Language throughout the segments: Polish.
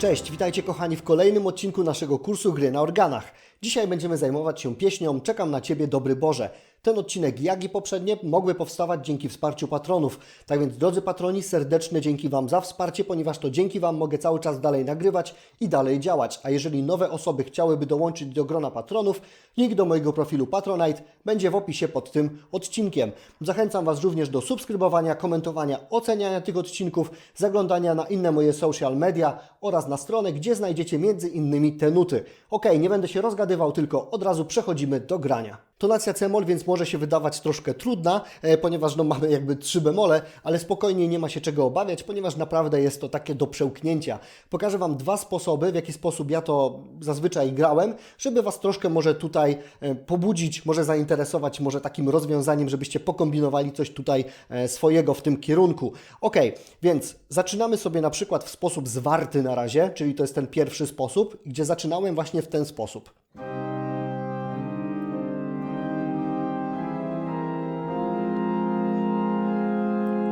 Cześć, witajcie kochani w kolejnym odcinku naszego kursu gry na organach. Dzisiaj będziemy zajmować się pieśnią Czekam na Ciebie, dobry Boże. Ten odcinek, jak i poprzednie, mogły powstawać dzięki wsparciu patronów. Tak więc, drodzy patroni, serdeczne dzięki Wam za wsparcie, ponieważ to dzięki Wam mogę cały czas dalej nagrywać i dalej działać. A jeżeli nowe osoby chciałyby dołączyć do grona patronów, link do mojego profilu Patronite będzie w opisie pod tym odcinkiem. Zachęcam Was również do subskrybowania, komentowania, oceniania tych odcinków, zaglądania na inne moje social media oraz na stronę, gdzie znajdziecie między innymi te nuty. Ok, nie będę się rozgadywał, tylko od razu przechodzimy do grania. Tonacja c-moll więc może się wydawać troszkę trudna, e, ponieważ no, mamy jakby trzy bemole, ale spokojnie nie ma się czego obawiać, ponieważ naprawdę jest to takie do przełknięcia. Pokażę Wam dwa sposoby, w jaki sposób ja to zazwyczaj grałem, żeby Was troszkę może tutaj e, pobudzić, może zainteresować, może takim rozwiązaniem, żebyście pokombinowali coś tutaj e, swojego w tym kierunku. Ok, więc zaczynamy sobie na przykład w sposób zwarty na razie, czyli to jest ten pierwszy sposób, gdzie zaczynałem właśnie w ten sposób.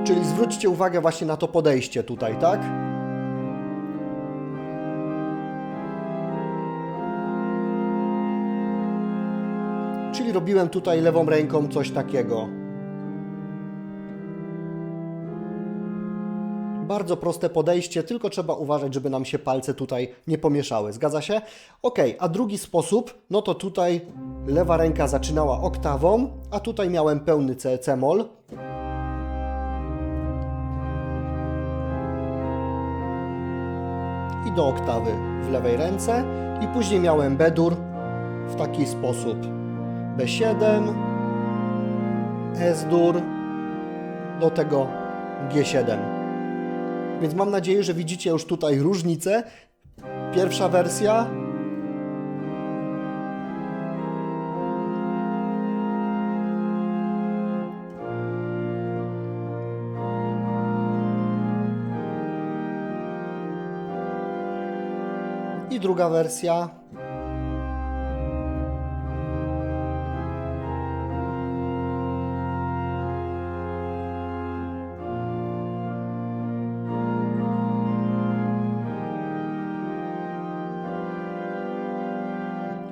Czyli zwróćcie uwagę właśnie na to podejście tutaj, tak? Czyli robiłem tutaj lewą ręką coś takiego. Bardzo proste podejście, tylko trzeba uważać, żeby nam się palce tutaj nie pomieszały. Zgadza się? Ok, a drugi sposób, no to tutaj lewa ręka zaczynała oktawą, a tutaj miałem pełny C, C-moll. i do oktawy w lewej ręce i później miałem B-dur w taki sposób. B7 S-dur do tego G7 więc mam nadzieję, że widzicie już tutaj różnicę. Pierwsza wersja druga wersja.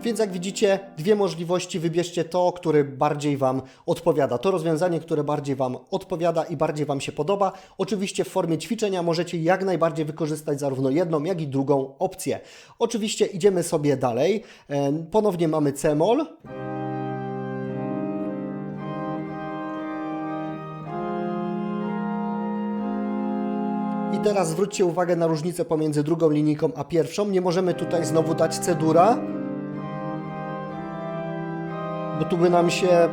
Więc jak widzicie, dwie możliwości, wybierzcie to, które bardziej Wam odpowiada. To rozwiązanie, które bardziej Wam odpowiada i bardziej Wam się podoba. Oczywiście w formie ćwiczenia możecie jak najbardziej wykorzystać zarówno jedną, jak i drugą opcję. Oczywiście idziemy sobie dalej. Ponownie mamy C-moll. I teraz zwróćcie uwagę na różnicę pomiędzy drugą linijką a pierwszą. Nie możemy tutaj znowu dać C-dura, bo tu by nam się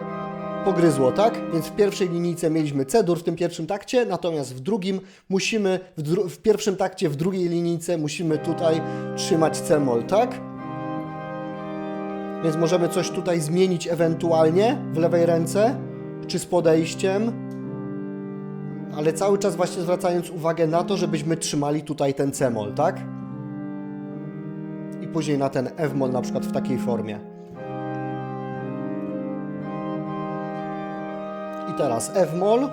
pogryzło, tak? Więc w pierwszej linijce mieliśmy C-dur w tym pierwszym takcie, natomiast w drugim musimy, w, dru- w pierwszym takcie, w drugiej linijce musimy tutaj trzymać C-moll, tak? Więc możemy coś tutaj zmienić ewentualnie w lewej ręce, czy z podejściem, ale cały czas właśnie zwracając uwagę na to, żebyśmy trzymali tutaj ten C-moll, tak? I później na ten F-moll na przykład w takiej formie. I teraz F-moll.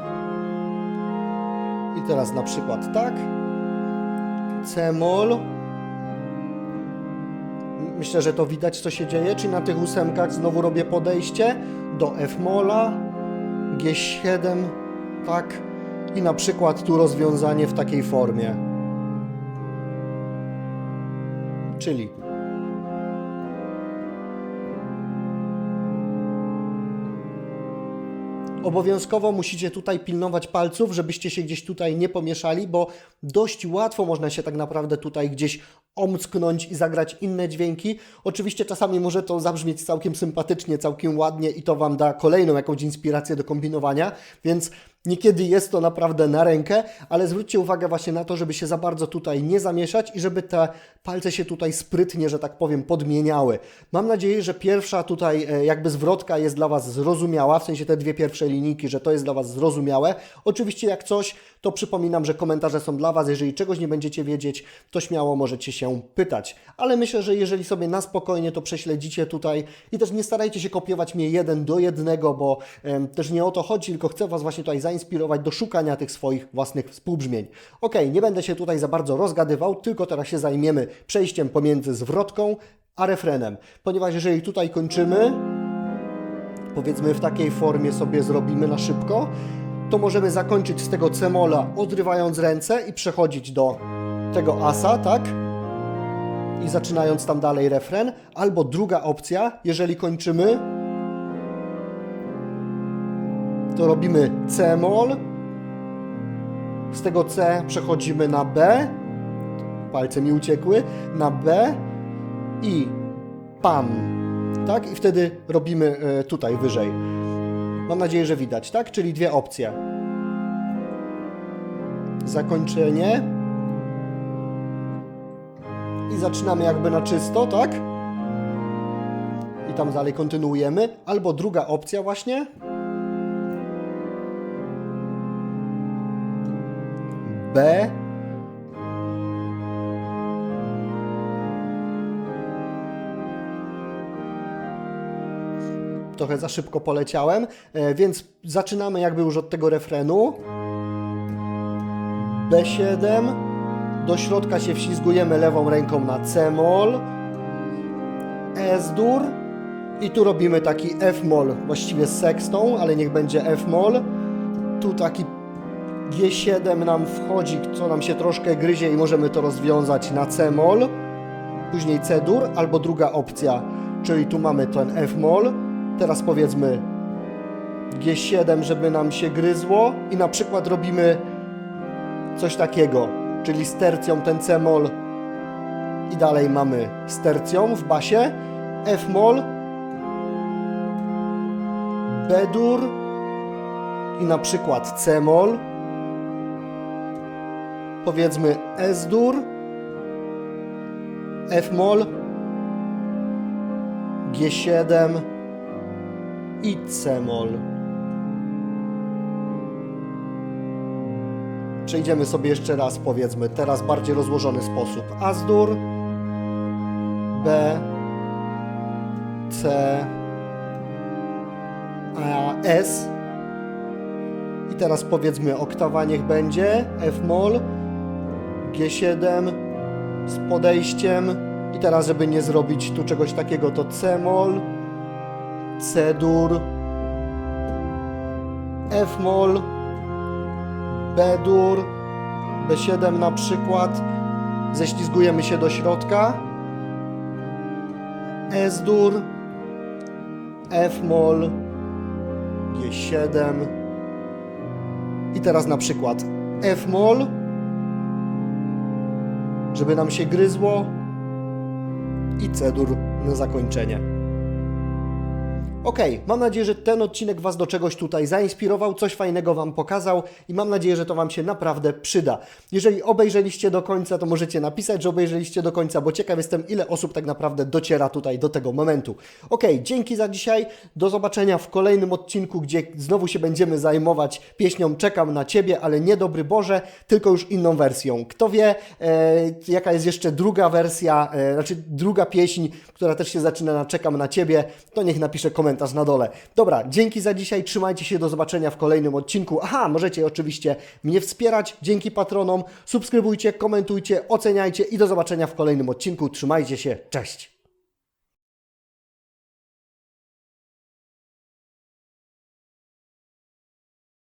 I teraz na przykład tak. C-moll. Myślę, że to widać, co się dzieje. Czyli na tych ósemkach znowu robię podejście do F-molla, G7, tak. I na przykład tu rozwiązanie w takiej formie. Czyli Obowiązkowo musicie tutaj pilnować palców, żebyście się gdzieś tutaj nie pomieszali, bo dość łatwo można się tak naprawdę tutaj gdzieś omcknąć i zagrać inne dźwięki. Oczywiście czasami może to zabrzmieć całkiem sympatycznie, całkiem ładnie i to Wam da kolejną jakąś inspirację do kombinowania, więc Niekiedy jest to naprawdę na rękę, ale zwróćcie uwagę właśnie na to, żeby się za bardzo tutaj nie zamieszać i żeby te palce się tutaj sprytnie, że tak powiem, podmieniały. Mam nadzieję, że pierwsza tutaj e, jakby zwrotka jest dla Was zrozumiała, w sensie te dwie pierwsze linijki, że to jest dla Was zrozumiałe. Oczywiście jak coś, to przypominam, że komentarze są dla Was. Jeżeli czegoś nie będziecie wiedzieć, to śmiało możecie się pytać. Ale myślę, że jeżeli sobie na spokojnie to prześledzicie tutaj i też nie starajcie się kopiować mnie jeden do jednego, bo em, też nie o to chodzi, tylko chcę Was właśnie tutaj zainteresować zainspirować do szukania tych swoich własnych współbrzmień. Ok, nie będę się tutaj za bardzo rozgadywał, tylko teraz się zajmiemy przejściem pomiędzy zwrotką a refrenem. Ponieważ jeżeli tutaj kończymy, powiedzmy w takiej formie sobie zrobimy na szybko, to możemy zakończyć z tego cemola odrywając ręce i przechodzić do tego asa, tak? I zaczynając tam dalej refren. Albo druga opcja, jeżeli kończymy, to robimy C-moll. Z tego C przechodzimy na B. Palce mi uciekły. Na B i pam. Tak? I wtedy robimy e, tutaj wyżej. Mam nadzieję, że widać, tak? Czyli dwie opcje. Zakończenie. I zaczynamy jakby na czysto, tak? I tam dalej kontynuujemy. Albo druga opcja właśnie. B. Trochę za szybko poleciałem, e, więc zaczynamy jakby już od tego refrenu. B7. Do środka się wślizgujemy lewą ręką na C-moll. S-dur. I tu robimy taki F-moll, właściwie z sextą, ale niech będzie F-moll. Tu taki G7 nam wchodzi, co nam się troszkę gryzie i możemy to rozwiązać na C-moll. Później C-dur, albo druga opcja, czyli tu mamy ten F-moll. Teraz powiedzmy G7, żeby nam się gryzło i na przykład robimy coś takiego, czyli z tercją ten C-moll i dalej mamy z tercją w basie, F-moll, B-dur i na przykład C-moll, powiedzmy S-dur, F-moll, G7 i C-moll. Przejdziemy sobie jeszcze raz, powiedzmy, teraz bardziej rozłożony sposób. As-dur, B, C, A, S. I teraz powiedzmy oktawa niech będzie, F-moll, G7 z podejściem. I teraz, żeby nie zrobić tu czegoś takiego, to C-moll, C-dur, F-moll, B-dur, B7 na przykład, ześlizgujemy się do środka, S-dur, F-moll, G7 i teraz na przykład F-moll, żeby nam się gryzło i C-dur na zakończenie. Ok, mam nadzieję, że ten odcinek Was do czegoś tutaj zainspirował, coś fajnego Wam pokazał i mam nadzieję, że to Wam się naprawdę przyda. Jeżeli obejrzeliście do końca, to możecie napisać, że obejrzeliście do końca, bo ciekaw jestem, ile osób tak naprawdę dociera tutaj do tego momentu. Ok, dzięki za dzisiaj, do zobaczenia w kolejnym odcinku, gdzie znowu się będziemy zajmować pieśnią Czekam na Ciebie, ale nie Dobry Boże, tylko już inną wersją. Kto wie, e, jaka jest jeszcze druga wersja, e, znaczy druga pieśń, która też się zaczyna na Czekam na Ciebie, to niech napisze komentarz na dole. Dobra, dzięki za dzisiaj, trzymajcie się, do zobaczenia w kolejnym odcinku. Aha, możecie oczywiście mnie wspierać dzięki patronom, subskrybujcie, komentujcie, oceniajcie i do zobaczenia w kolejnym odcinku. Trzymajcie się, cześć!